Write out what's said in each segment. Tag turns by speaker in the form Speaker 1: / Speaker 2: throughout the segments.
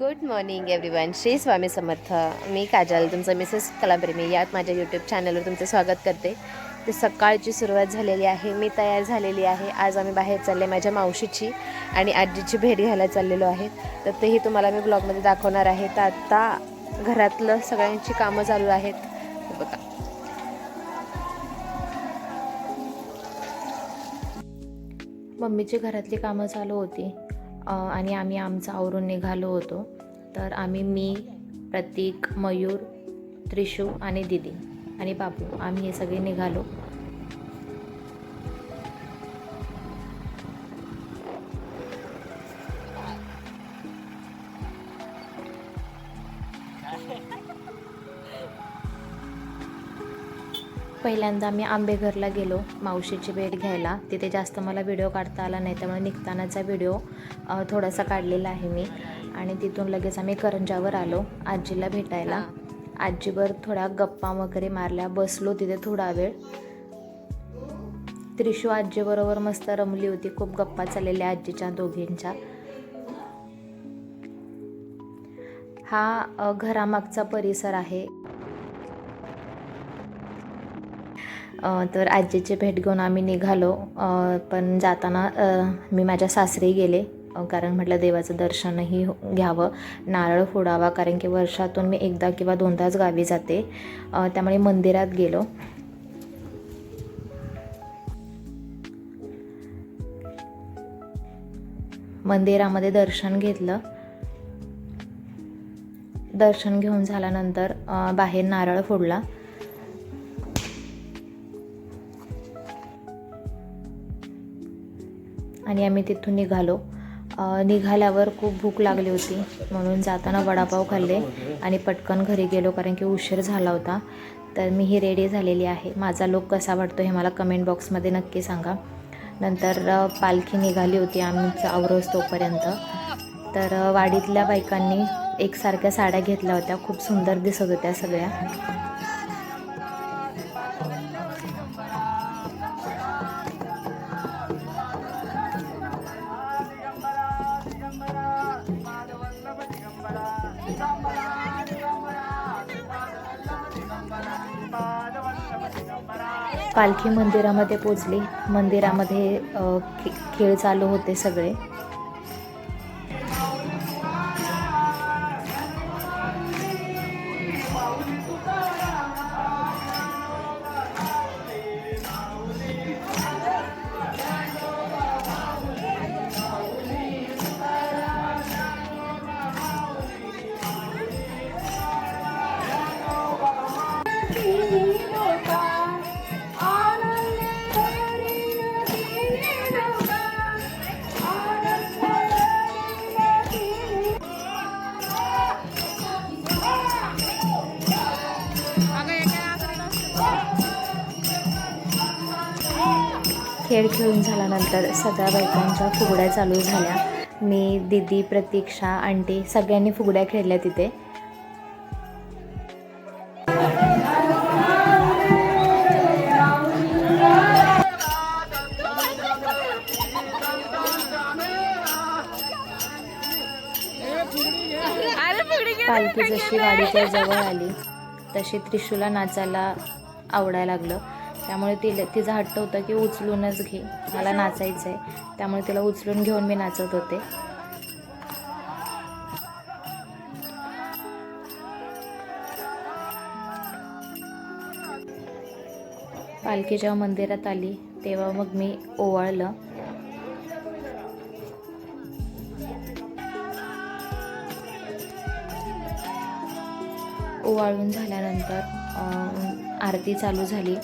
Speaker 1: Good morning everyone Shri Swami Samarth मी काजल तुमचं Mrs कलाप्रेमी यात माझ्या यूट्यूब चॅनलवर तुमचं स्वागत करते. तर सकाळची सुरुवात झालेली आहे मी तयार झालेली आहे. आज आम्ही बाहेर चालले माझ्या मावशीची आणि आजीची भेट घ्यायला चाललेलो आहे. तर तेही तुम्हाला मी ब्लॉगमध्ये दाखवणार आहे. तर आत्ता घरातलं सगळ्यांची कामं चालू आहेत. बघा. मम्मीची घरातली कामं चालू होती. आणि आम्ही आमचं आवरून निघालो होतो. तर आम्ही मी प्रतीक मयूर त्रिशू आणि दिदी आणि बापू आम्ही हे सगळे निघालो. पहिल्यांदा मी आंबेघरला गेलो मावशीची भेट घ्यायला. तिथे जास्त मला व्हिडिओ काढता आला नाही त्यामुळे निघतानाचा व्हिडिओ थोडासा काढलेला आहे मी. आणि तिथून लगेच आम्ही करंजावर आलो आजीला भेटायला. आजीवर थोड्या गप्पा वगैरे मारल्या बसलो तिथे थोडा वेळ. त्रिशू आजीबरोबर मस्त रमली होती खूप गप्पा चाललेल्या आजीच्या दोघींच्या. हा घरामागचा परिसर आहे. तर आजीची भेट घेऊन आम्ही निघालो. पण जाताना मी माझ्या सासरी गेले. कारण म्हटलं देवाचं दर्शनही हो- घ्यावं. नारळ फोडावा कारण की वर्षातून मी एकदा किंवा दोनदाच गावी जाते. त्यामुळे मंदिरात गेलो. मंदिरामध्ये दर्शन घेतलं. दर्शन घेऊन झाल्यानंतर बाहेर नारळ फोडला. आणि आम्ही तिथून निघालो. निघाल्यावर खूप भूक लागली होती. म्हणून जाताना वडापाव खाल्ले आणि पटकन घरी गेलो कारण की उशीर झाला होता. तर मी ही रेडी झालेली आहे. माझा लुक कसा वाटतो हे मला कमेंट बॉक्समध्ये नक्की सांगा. नंतर पालखी निघाली होती आमचं आवरोज तोपर्यंत. तर वाडीतल्या बायकांनी एकसारख्या साड्या घेतल्या होत्या. खूप सुंदर दिसत होत्या सगळ्या. पालखी मंदिरामध्ये पोचली. मंदिरामध्ये खे- खेळ चालू होते सगळे. खेळ खेळून झाल्यानंतर सगळ्या बायकांच्या फुगड्या चालू झाल्या. मी दिदी प्रतीक्षा आंटी सगळ्यांनी फुगड्या खेळल्या तिथे. पालखी जशी वाडीच्या जवळ आली तशी त्रिशूला नाचायला आवडायला लागलं. त्यामुळे तिला तिचा हट्ट होता की उचलूनच घे. मला नाचायचं आहे त्यामुळे तिला उचलून घेऊन मी नाचत होते. पालखी जेव्हा मंदिरात आली तेव्हा मग मी ओवाळलं. ओवाळून झाल्यानंतर आरती चालू झाली.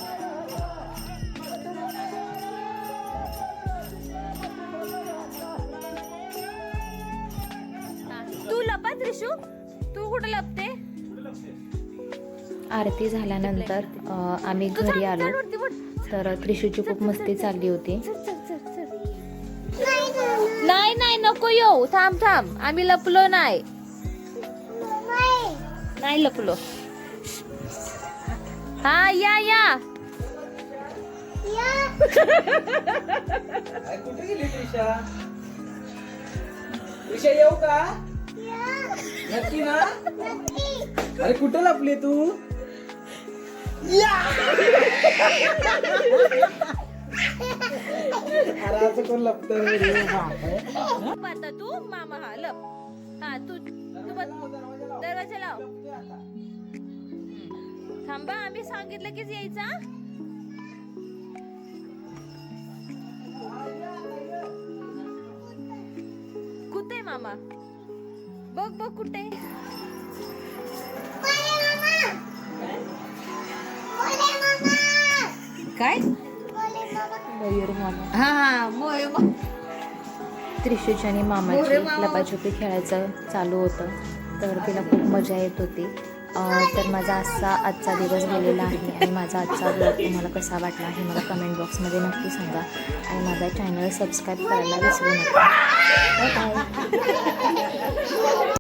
Speaker 2: तू लपा त्रिशू तू कुठे लपते?
Speaker 1: आरती झाल्यानंतर आम्ही घरी आलो. तर त्रिशूची खूप मस्ती चालली होती.
Speaker 2: नाही नाही नको येऊ. थांब थांब. आम्ही लपलो नाही. नाही. लपलो. हा या या.
Speaker 3: कुठे गेली त्रिशा? त्रिशा येऊ का? नक्की ना? अरे कुठे लपली तू? अरे असं कोण लपत
Speaker 2: आता तू मामा हा लप. हा तू तू बस दरवाजा लाव. थांबा आम्ही सांगितलं कीच यायचा कुठे मामा? बघ बघ कुठे. काय?
Speaker 1: मयूर मामा
Speaker 2: हा हा मोय
Speaker 1: त्रिशूची आणि मामाची लपाछुपी खेळायचं चालू होतं. तर तिला खूप मजा येत होती. तर माझा असा आजचा दिवस गेलेला आहे आणि माझा आजचा ब्लॉग तुम्हाला कसा वाटला हे मला कमेंट बॉक्समध्ये नक्की सांगा. आणि माझा चॅनल सबस्क्राईब करायला विसरू नका. बाय